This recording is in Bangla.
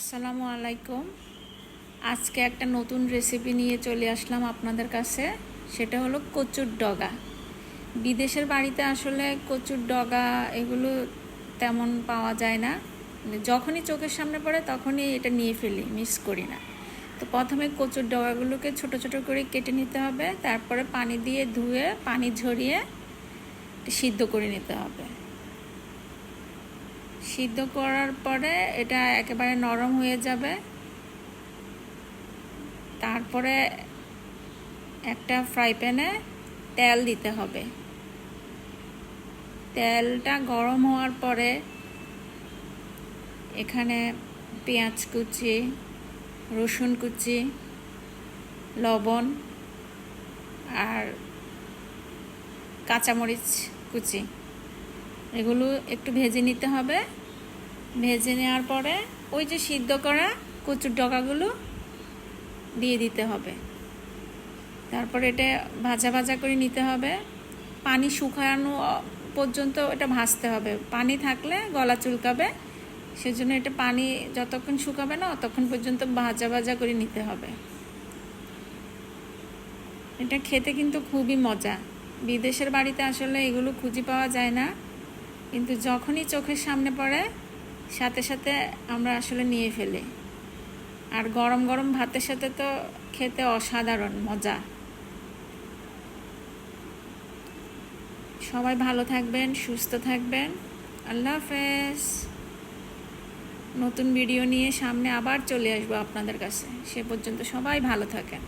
আসসালামু আলাইকুম। আজকে একটা নতুন রেসিপি নিয়ে চলে আসলাম আপনাদের কাছে। সেটা হলো কচুর ডগা। বিদেশের বাড়িতে আসলে কচুর ডগা এগুলো তেমন পাওয়া যায় না। মানে যখনই চোখের সামনে পড়ে তখনই এটা নিয়ে ফেলি মিস করি না। তো প্রথমে কচুর ডগাগুলোকে ছোট ছোট করে কেটে নিতে হবে। তারপরে পানি দিয়ে ধুয়ে, পানি ঝরিয়ে সিদ্ধ করে নিতে হবে। সিদ্ধ করার পরে এটা একেবারে নরম হয়ে যাবে। তারপরে একটা ফ্রাই প্যানে তেল দিতে হবে। তেলটা গরম হওয়ার পরে এখানে পেঁয়াজ কুচি, রসুন কুচি, লবণ আর কাঁচামরিচ কুচি। এগুলো একটু ভেজে নিতে হবে। ভেজে নেওয়ার পরে ওই যে সিদ্ধ করা কচুর ডগাগুলো দিয়ে দিতে হবে। তারপরে এটা ভাজা ভাজা করে নিতে হবে। পানি শুকানো পর্যন্ত এটা ভাজতে হবে। পানি থাকলে গলা চুলকাবে। সেজন্য এটা পানি যতক্ষণ শুকাবে না ততক্ষণ পর্যন্ত ভাজা ভাজা করে নিতে হবে। এটা খেতে কিন্তু খুবই মজা। বিদেশের বাড়িতে আসলে এগুলো খুঁজে পাওয়া যায় না। কিন্তু যখনই চোখের সামনে পড়ে, সাথে সাথে আমরা আসলে নিয়ে ফেলি। আর গরম গরম ভাতের সাথে তো খেতে অসাধারণ, মজা। সবাই ভালো থাকবেন, সুস্থ থাকবেন। আল্লাহ হাফেজ। নতুন ভিডিও নিয়ে সামনে আবার চলে আসব আপনাদের কাছে। সে পর্যন্ত সবাই ভালো থাকেন।